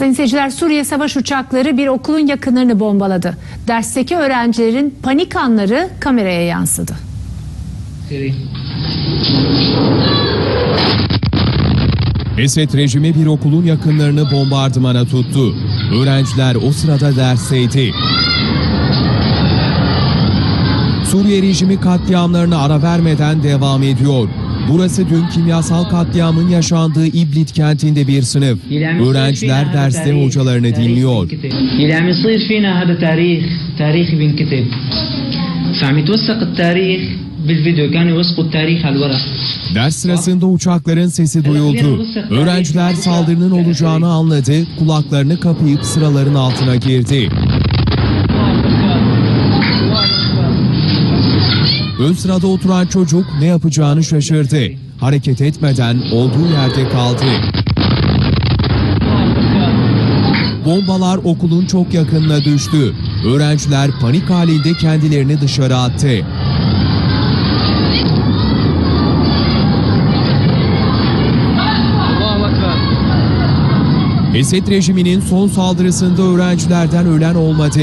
Sayın seyirciler Suriye savaş uçakları bir okulun yakınlarını bombaladı. Dersteki öğrencilerin panik anları kameraya yansıdı. Esed rejimi bir okulun yakınlarını bombardımana tuttu. Öğrenciler o sırada dersteydi. Suriye rejimi katliamlarına ara vermeden devam ediyor. Burası dün kimyasal katliamın yaşandığı İblit kentinde bir sınıf. Öğrenciler derste hocalarını dinliyor. Ders sırasında uçakların sesi duyuldu. Öğrenciler saldırının olacağını anladı, kulaklarını kapayıp sıraların altına girdi. Ön sırada oturan çocuk ne yapacağını şaşırdı. Hareket etmeden olduğu yerde kaldı. Bombalar okulun çok yakınına düştü. Öğrenciler panik halinde kendilerini dışarı attı. Esed rejiminin son saldırısında öğrencilerden ölen olmadı.